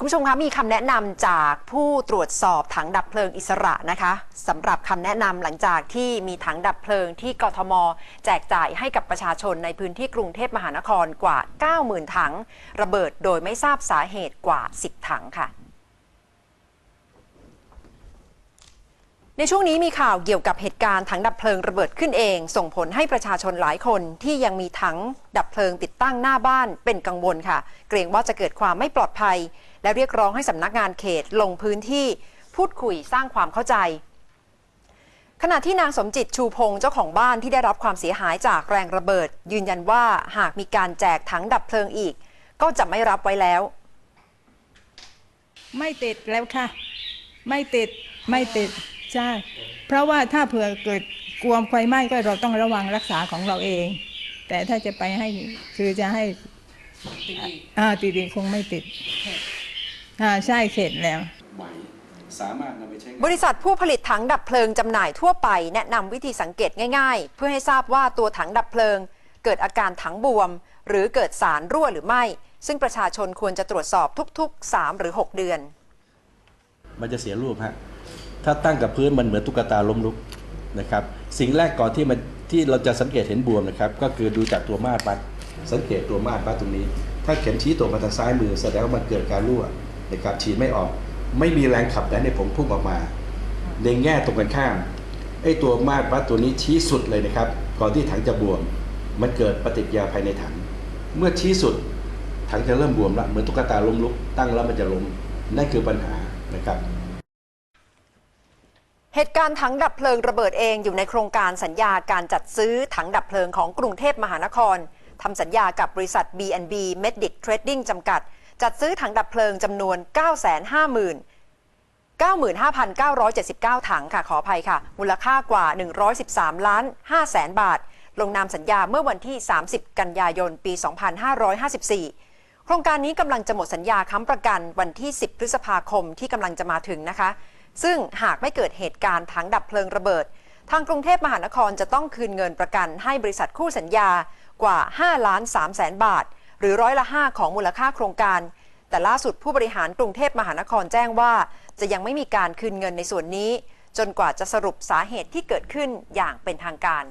คุณผู้ชมคะมีคำแนะนำจากผู้ตรวจสอบถังดับเพลิงอิสระนะคะสำหรับคำแนะนำหลังจากที่มีถังดับเพลิงที่กทม แจกจ่ายให้กับประชาชนในพื้นที่กรุงเทพมหานครกว่า 90,000 ถัง ระเบิดโดยไม่ทราบสาเหตุกว่า 10 ถังค่ะ ในช่วงนี้มีข่าวเกี่ยวกับเหตุการณ์ถังดับเพลิงระเบิดขึ้นเอง ส่งผลให้ประชาชนหลายคนที่ยังมีถังดับเพลิงติดตั้งหน้าบ้านเป็นกังวลค่ะ เกรงว่าจะเกิดความไม่ปลอดภัย และเรียกร้องให้สำนักงานเขตลงพื้นที่พูดคุยสร้างความเข้าใจ ขณะที่นางสมจิตชูพงศ์เจ้าของบ้านที่ได้รับความเสียหายจากแรงระเบิด ยืนยันว่าหากมีการแจกถังดับเพลิงอีก ก็จะไม่รับไว้แล้ว ไม่ติดแล้วค่ะ ไม่ติดไม่ติด ใช่ เพราะว่าถ้าเผื่อเกิดกลัวไฟไหม้ก็เราต้องระวังรักษาของเราเอง แต่ถ้าจะไปให้คือจะให้อ่าติดอีกคงไม่ติดอ่าใช่เข็ดแล้วไหวสามารถนำไปใช้งานบริษัทผู้ผลิตถังดับเพลิงจำหน่ายทั่วไป แนะนำวิธีสังเกตง่าย ๆ เพื่อให้ทราบว่าตัวถังดับเพลิง เกิดอาการถังบวม หรือเกิดสารรั่วหรือไม่ ซึ่งประชาชนควรจะตรวจสอบทุก ๆ 3 หรือ 6 เดือน มันจะเสียรูปฮะ ถ้าตั้งกับพื้นมันเหมือนตุ๊กตาล้มลุกนะครับ สิ่งแรกก่อนที่มันที่เราจะสังเกตเห็นบวมนะครับ ก็คือดูจากตัวมาดวัดสังเกตตัวมาดวัดตรงนี้ ถ้าเข็มชี้ตัวมาทางซ้ายมือแสดงว่ามันเกิดการรั่วนะครับฉีดไม่ออก ไม่มีแรงขับดันในผงพุ่งออกมา ในแง่ตรงกันข้ามไอ้ตัวมาดวัดตัวนี้ชี้สุดเลยนะครับ ก่อนที่ถังจะบวม มันเกิดปฏิกิริยาภายในถัง เมื่อชี้สุดถังจะเริ่มบวมละเหมือนตุ๊กตาล้มลุกตั้งแล้วมันจะล้มนั่นคือปัญหานะครับ เหตุการณ์ถังดับเพลิงระเบิดเองอยู่ในโครงการสัญญาการจัดซื้อถังดับเพลิงของกรุงเทพมหานครทำสัญญากับบริษัท B&B Medic Trading จำกัด จัดซื้อถังดับเพลิงจำนวน 950,000 95,979 ถังค่ะขออภัยค่ะ มูลค่ากว่า 113 ล้าน5แสนบาท ลงนามสัญญาเมื่อวันที่ 30 กันยายน ปี 2554 โครงการนี้กำลังจะหมดสัญญาค้ำประกันวันที่ 10 พฤษภาคมที่กำลังจะมาถึงนะคะ ซึ่งหากไม่เกิดเหตุการณ์ถังดับเพลิงระเบิด ทางกรุงเทพมหานครจะต้องคืนเงินประกันให้บริษัทคู่สัญญากว่า 5 ล้าน3แสนบาท หรือร้อยละ 5 ของมูลค่าโครงการ แต่ล่าสุดผู้บริหารกรุงเทพมหานครแจ้งว่า จะยังไม่มีการคืนเงินในส่วนนี้ จนกว่าจะสรุปสาเหตุที่เกิดขึ้นอย่างเป็นทางการ